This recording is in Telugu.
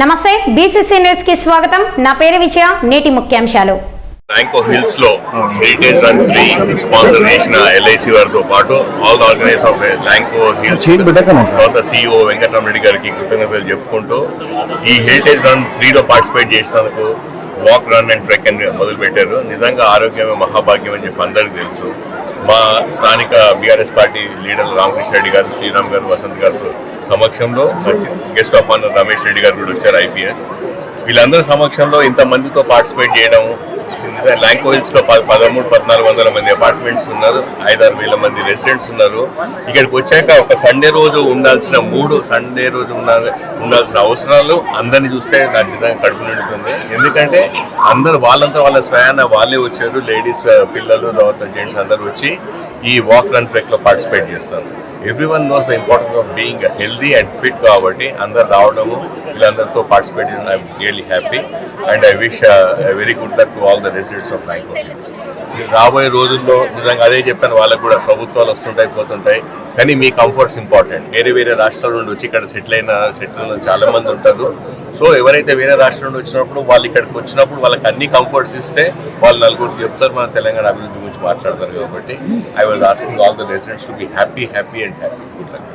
నమస్తే బీసీసీ న్యూస్కి స్వాగతం. నా పేరు విజయ నేటి ముఖ్యాంశాలు. ర్యాంకో హిల్స్లో హెరిటేజ్ రన్ త్రీ స్పాన్సర్ చేసిన ఎల్ఐసి వారితో పాటు all the organise of Lanco hills. తర్వాత సిఇఓ వెంకటరామరెడ్డి గారికి కృతజ్ఞతలు చెప్పుకుంటూ ఈ హెరిటేజ్ రన్ త్రీలో పార్టిసిపేట్ చేసినందుకు వాక్ రన్ అండ్ ట్రెక్ అని మొదలు పెట్టారు నిజంగా ఆరోగ్యమే మహాభాగ్యం అని చెప్పి అందరికీ తెలుసు. మా స్థానిక BRS party leader Ramakrishna Reddy garu Sriram garu Vasanth garu సమక్షంలో guest of honour Ramesh Reddy garu కూడా వచ్చారు ఐపీఎస్ వీళ్ళందరి సమక్షంలో ఇంతమందితో పార్టిసిపేట్ చేయడం ల్యాంకో హిల్స్లో పదమూడు పద్నాలుగు వందల మంది అపార్ట్మెంట్స్ ఉన్నారు. ఐదారు వేల మంది రెసిడెంట్స్ ఉన్నారు. ఇక్కడికి వచ్చాక ఒక సండే రోజు ఉండాల్సిన మూడు సండే రోజు ఉండాలి ఉండాల్సిన అవసరాలు అందరిని చూస్తే నాకు నిజంగా కడుపు నిండుతుంది. ఎందుకంటే అందరు వాళ్ళంతా వాళ్ళ స్వయాన వాళ్ళే వచ్చారు. లేడీస్ పిల్లలు తర్వాత జెంట్స్ అందరూ వచ్చి ఈ వాక్ రన్ ట్రెక్లో పార్టిసిపేట్ చేస్తారు. Every one knows the importance of being healthy and fit కాబట్టి అందరు రావడము వీళ్ళందరితో పార్టిసిపేట్ చేయడం I'm really happy. And I wish very good luck to all the residents. Of bank రాబోయే రోజుల్లో నిజంగా అదే చెప్పాను వాళ్ళకు కూడా ప్రభుత్వాలు వస్తుంటాయి పోతుంటాయి. కానీ మీ కంఫర్ట్స్ ఇంపార్టెంట్ వేరే వేరే రాష్ట్రాల నుండి వచ్చి ఇక్కడ సెటిల్ అయిన సెటిల్ చాలా మంది ఉంటారు. సో ఎవరైతే వేరే రాష్ట్రం నుండి వచ్చినప్పుడు వాళ్ళు ఇక్కడికి వచ్చినప్పుడు వాళ్ళకి అన్ని కంఫర్ట్స్ ఇస్తే వాళ్ళు నలుగురు చెప్తారు మన తెలంగాణ అభివృద్ధి గురించి మాట్లాడతారు కాబట్టి. I was asking all the residents to be happy happy and happy good luck